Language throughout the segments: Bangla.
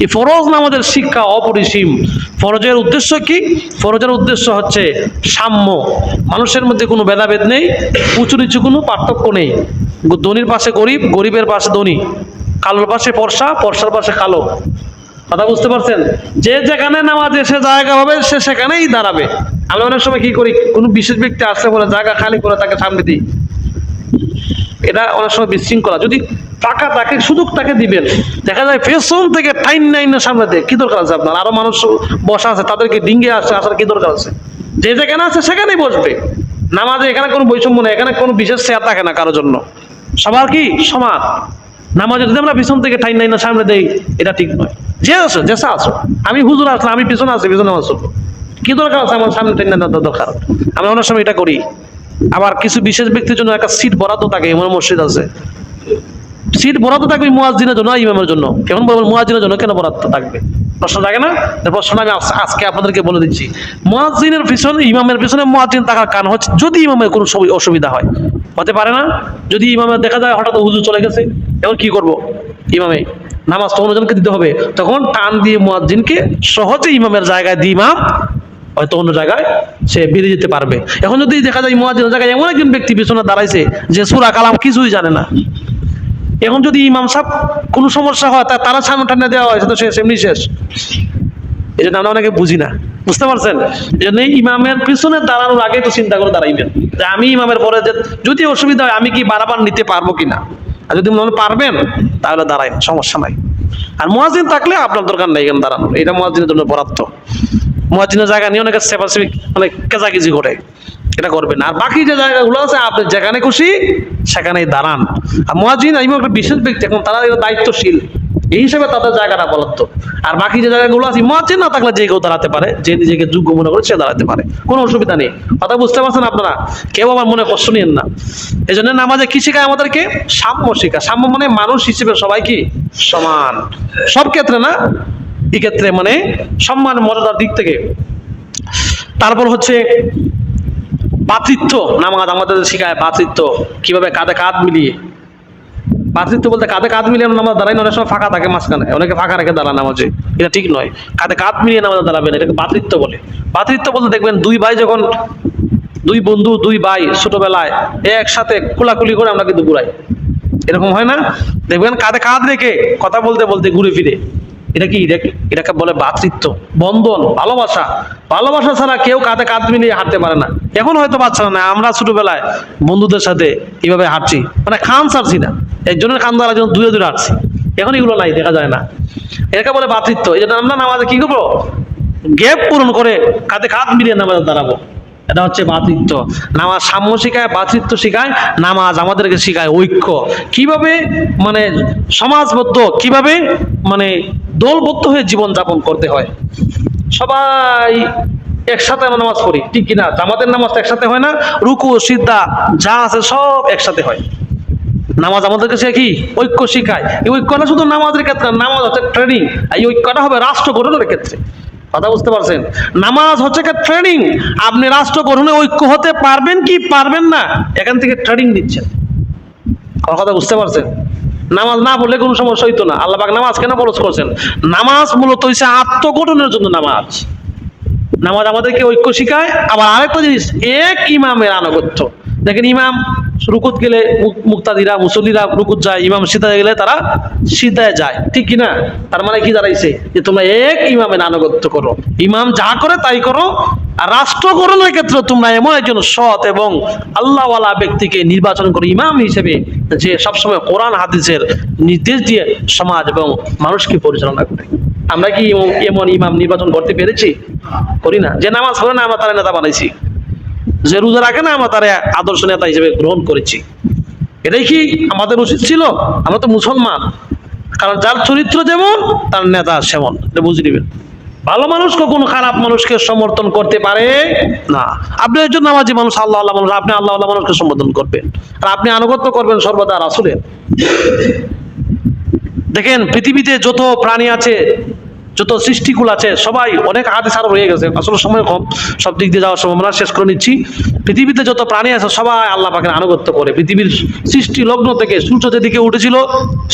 এই ফরজ নামাজের শিক্ষা অপরিসীম। ফরজের উদ্দেশ্য কি? ফরজের উদ্দেশ্য হচ্ছে সাম্য। মানুষের মধ্যে কোনো ভেদাভেদ নেই, উঁচু নিচু কোনো পার্থক্য নেই। ধনির পাশে গরিব, গরিবের পাশে ধনী। কালোর পাশে পর্সা পর্সার পাশে কালো। কথা বুঝতে পারছেন? যে যেখানে নামাজে সে জায়গা হবে, সে সেখানেই দাঁড়াবে। আমি অনেক সময় কি করি? কোনো বিশেষ ব্যক্তি আসছে বলে জায়গা খালি করে তাকে সামনে দিই। এটা অনেক সময় বিশৃঙ্খলা। যদি টাকা তাকে সুযোগ তাকে দিবেন। দেখা যায় পেছন থেকে টাইম নাইন সামনে দিয়ে। কি দরকার আছে আপনার? আরও মানুষ বসা আছে, তাদেরকে ডিঙ্গে আসছে, আসার কি দরকার আছে? যে যেখানে আছে সেখানেই বসবে। নামাজে এখানে কোনো বৈষম্য নেই, এখানে কোনো বিশেষ চেয়ার থাকে না কারোর জন্য। সবার কি? সমান। নামাজে যদি আমরা পিছন থেকে টাইম নাইন সামনে দেই, এটা ঠিক নয়। যে আছো যেসা আছো আমি হুজুর আসলাম, আমি পিছনে আছি, পিছনে আছো কি দরকার আছে আমার সামনে টাইম নাইন দরকার? আমি অনেক সময় এটা করি। আবার কিছু বিশেষ ব্যক্তির জন্য একটা সিট বরাদ্দ থাকে এমন মসজিদ আছে। সিট বরাদ্দ থাকবে মুয়াজ্জিনের জন্য ইমামের জন্য? কেমন বলবেন মুয়াজ্জিনের জন্য কেন বরাদ্দ থাকবে? প্রশ্ন থাকে না? এই প্রশ্নটা আমি আজকে আপনাদেরকে বলে দিচ্ছি। মুয়াজ্জিনের পিছনে, ইমামের পিছনে মুয়াজ্জিন থাকার কারণ হচ্ছে, যদি ইমামের কোনো সুবি- অসুবিধা হয়, হতে পারে না? যদি ইমামের দেখা যায়, হঠাৎ হুজুর চলে গেছে, এখন কি করব? ইমামে নামাজ তো অন্যজনকে দিতে হবে। তখন টান দিয়ে মুয়াজ্জিনকে সহজে ইমামের জায়গায় দিয়ে ইমাম হয়তো অন্য জায়গায় সে বেরিয়ে যেতে পারবে। এখন যদি দেখা যায় মুয়াজ্জিনের জায়গায় এমন একজন ব্যক্তি পিছনে দাঁড়াইছে যে সুরা কালাম কিছুই জানে না। এখন যদি ইমাম সাহেব কোনো সমস্যা হয়, তা তারা সামনে টানে দেওয়া হয় সে তো শেষ এমনি শেষ। এই জন্য আমরা অনেকে বুঝি না। বুঝতে পারছেন? এই ইমামের পিছনে দাঁড়ানোর আগে তো চিন্তা করে দাঁড়াইবেন। যে আমি ইমামের পরে যে যদি অসুবিধা হয়, আমি কি বারাবার নিতে পারব কিনা? আর যদি মনে পারবেন, তাহলে দাঁড়াই সমস্যা নাই। আর মুয়াজিন থাকলে আপনার দরকার নেই এখানে দাঁড়ানোর। এটা মুয়াজিনের জন্য বরাদ্দ। মুয়াজিনের জায়গা নিয়ে অনেকে সেপাসিফিক মানে কেজাকিজি করে। এটা করবেন। আর বাকি যে জায়গাগুলো আছে, আপনি যেখানে খুশি, সেখানেই দাঁড়ান। আর মুয়াজিন ইমাম একটা বিশেষ ব্যক্তি, এখন তারা দায়িত্বশীল। এই হিসেবে তাদের জায়গাটা বরাদ্দ আর বাকি যে জায়গাগুলো আছে মুয়াজিন না থাকলে যে কেউ দাঁড়াতে পারে, যে নিজেকে যোগ্য মনে করে সে দাঁড়াতে পারে। কোনো অসুবিধা নেই। কথা বুঝতে পারছেন আপনারা? কেউ আমার মনে কষ্ট নিয়েন না। এই জন্য নামাজে কি শেখায় আমাদেরকে? সাম্য শেখা। সাম্য মানে মানুষ হিসেবে সবাই কি? সমান। সব ক্ষেত্রে না? এই ক্ষেত্রে মানে সম্মান মর্যাদার দিক থেকে। তারপর হচ্ছে পাতৃত্ব নামাজ আমাদের শেখায় পাতৃত্ব কীভাবে কাঁধে কাঁধ মিলিয়ে। পাতৃত্ব বলতে কাঁধে কাঁধ মিলিয়ে নামাজ দাঁড়াই অনেক সময় ফাঁকা থাকে মাঝখানে। অনেকে ফাঁকা রেখে দাঁড়ান নামাজে এটা ঠিক নয়। কাঁধে কাঁধ মিলিয়ে নামাজে দাঁড়াবেন এটাকে পাতৃত্ব বলে। পাতৃত্ব বলতে দেখবেন দুই ভাই যখন, দুই বন্ধু, দুই ভাই ছোটবেলায় একসাথে কুলাকুলি করে আমরা কিন্তু ঘুরাই। এরকম হয় না? দেখবেন কাঁধে কাঁধ রেখে কথা বলতে বলতে ঘুরে ফিরে। এটা কি, এটা- এটাকে বলে ভাতৃত্ব বন্ধন, ভালোবাসা। ভালোবাসা ছাড়া কেউ কাঁধে কাঁধ মিলিয়ে হাঁটতে পারে না। এখন হয়তো বাচ্চারা না আমরা ছোটবেলায় বন্ধুদের সাথে এইভাবে হাঁটছি। মানে খান ছাড়ছি না, একজনের খান দ্বারা একজন দূরে দূরে হাঁটছি। এখন এগুলো নাই, দেখা যায় না। এটাকে বলে ভাতৃত্ব এই জন্য আমরা নামাজে কি করব? গ্যাপ পূরণ করে কাঁধে কাঁধ মিলিয়ে নামাজে দাঁড়াবো। এটা হচ্ছে ভাতৃত্ব নামাজ সাম্য শিখায় ভাতৃত্ব শিখায়, নামাজ আমাদেরকে শিখায় ঐক্য। কীভাবে মানে সমাজবদ্ধ, কীভাবে মানে দলবদ্ধ হয়ে জীবন যাপন করতে হয়। সবাই একসাথে আমরা নামাজ পড়ি, ঠিক কিনা? জামাতের নামাজ একসাথে হয় না, রুকু, সিদ্ধা, যা আছে সব একসাথে হয়। নামাজ আমাদের কাছে কি? ঐক্য শিখায়। এই ঐক্যটা শুধু নামাজের ক্ষেত্রে, নামাজ হচ্ছে ট্রেনিং এই ঐক্যটা হবে রাষ্ট্র গঠনের ক্ষেত্রে। কথা বুঝতে পারছেন? নামাজ হচ্ছে একটা ট্রেনিং আপনি রাষ্ট্র গঠনে ঐক্য হতে পারবেন কি পারবেন না, এখান থেকে ট্রেনিং দিচ্ছেন আমার কথা বুঝতে পারছেন? নামাজ না পড়লে কোনো সমস্যা হইতো না। আল্লাহ নামাজ কেন ফরজ করছেন? নামাজ মূলত হচ্ছে আত্মগঠনের জন্য নামাজ। নামাজ আমাদেরকে ঐক্য শিখায়, আবার আরেকটা জিনিস, এক ইমামের আনুগত্য। দেখেন ইমাম রুকুত গেলে মুক্তাদিরা, মুসল্লিরা রুকুত যায়, ইমাম সিদ্ধায় গেলে তারা সিদ্ধায় যায়। ঠিক কিনা তার মানে কি দাঁড়াইছে? যে তোমরা এক ইমামের আনুগত্য করো। ইমাম যা করে তাই করো আর রাষ্ট্রকরণের ক্ষেত্রে তোমরা এমন একজন সৎ এবং আল্লাহওয়ালা ব্যক্তিকে নির্বাচন করে ইমাম হিসেবে যে সবসময় কোরআন, হাদিসের নির্দেশ দিয়ে সমাজ এবং মানুষকে পরিচালনা করে। আমরা কি এমন ইমাম নির্বাচন করতে পেরেছি? করি না। যে নামাজ পড়ে না, আমরা তারা নেতা বানাইছি। যে রোজা রাখে না, আমরা তারা আদর্শ নেতা হিসেবে গ্রহণ করেছি। এটাই কি আমাদের উচিত ছিল? আমরা তো মুসলমান। কারণ যার চরিত্র যেমন, তার নেতা সেমন। এটা বুঝে নেবেন। ভালো মানুষ কখনো খারাপ মানুষকে সমর্থন করতে পারে না। আপনি একজন নামাজি মানুষ, আল্লাহ আল্লাহ মানুষ, আপনি আল্লাহ আল্লাহ মানুষকে সমর্থন করবেন। আর আপনি আনুগত্য করবেন সর্বদা রাসুলের। দেখেন, পৃথিবীতে যত প্রাণী আছে যত সৃষ্টিকুল আছে, সবাই অনেক হাতে সারা রয়ে গেছে। আসলে সময় কম সব দিক দিয়ে যাওয়ার সম্ভাবনা শেষ করে নিচ্ছি। পৃথিবীতে যত প্রাণী আছে, সবাই আল্লাহ পাকের আনুগত্য করে। পৃথিবীর সৃষ্টি লগ্ন থেকে সূর্য যেদিকে উঠেছিল,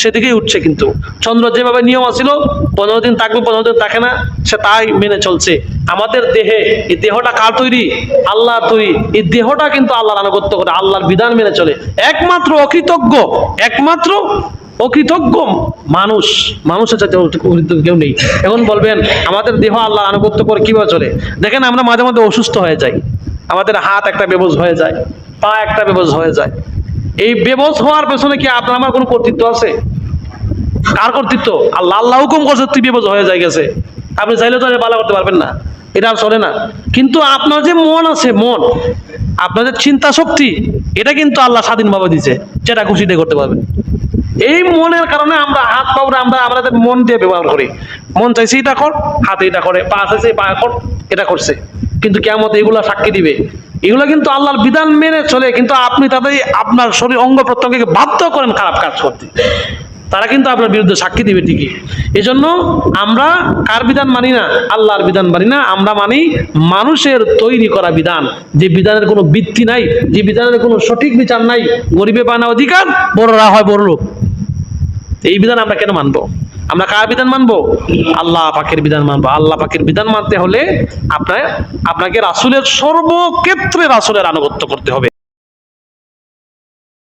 সেদিকেই উঠছে কিন্তু। চন্দ্র যেভাবে নিয়ম আছিল, পনেরো দিন থাকবে, পনেরো দিন থাকে না, সে তাই মেনে চলছে। আমাদের দেহে এই দেহটা কার তৈরি? আল্লাহ তৈরি। এই দেহটা কিন্তু আল্লাহর আনুগত্য করে, আল্লাহর বিধান মেনে চলে। একমাত্র অকৃতজ্ঞ, একমাত্র অকৃতজ্ঞ মানুষ, মানুষের সাথে কেউ নেই। এখন বলবেন, আমাদের দেহ আল্লাহ আনুগত্য করে কীভাবে চলে? দেখেন আমরা মাঝে মাঝে অসুস্থ হয়ে যাই। আমাদের হাত একটা বেবজ হয়ে যায়, পা একটা বেবজ হয়ে যায়। এই বেবজ হওয়ার পেছনে কি আপনার আমার কোনো কর্তৃত্ব আছে? কার কর্তৃত্ব? আল্লাহ আল্লাহ হুকুম করছে তুই বিপদ হয়ে যায় গেছে। আপনি চাইলে তো বালা করতে পারবেন না। এটা চলে না। কিন্তু আপনার যে মন আছে, মন, আপনার যে চিন্তা শক্তি, এটা কিন্তু আল্লাহ স্বাধীনভাবে দিছে যেটা খুশি দিয়ে করতে পারবেন। এই মনের কারণে আমরা হাত পাউরে আমরা আমাদের মন দিয়ে ব্যবহার করি। মন চাইছে এটা কর, হাতে এটা করে, পা চাইছে, পা কর, এটা করছে। কিন্তু কেমন এগুলা সাক্ষী দিবে। এগুলো কিন্তু আল্লাহর বিধান মেনে চলে, কিন্তু আপনি তাদের আপনার শরীর অঙ্গ প্রত্যঙ্গকে বাধ্য করেন খারাপ কাজ করতে। তারা কিন্তু আপনার বিরুদ্ধে সাক্ষী দিবে ঠিকই। এই জন্য আমরা কার বিধান মানি না? আল্লাহর বিধান মানি না। আমরা মানি মানুষের তৈরি করা বিধান। যে বিধানের কোনো ভিত্তি নাই, যে বিধানের কোনো সঠিক বিচার নাই। গরিবে পানা অধিকার, বড়রা হয় বড় লোক এই বিধান আমরা কেন মানবো? আমরা কার বিধান মানবো? আল্লাহ পাকের বিধান মানবো। আল্লাহ পাকের বিধান মানতে হলে আপনার, আপনাকে রাসুলের সর্বক্ষেত্রে রাসুলের আনুগত্য করতে হবে।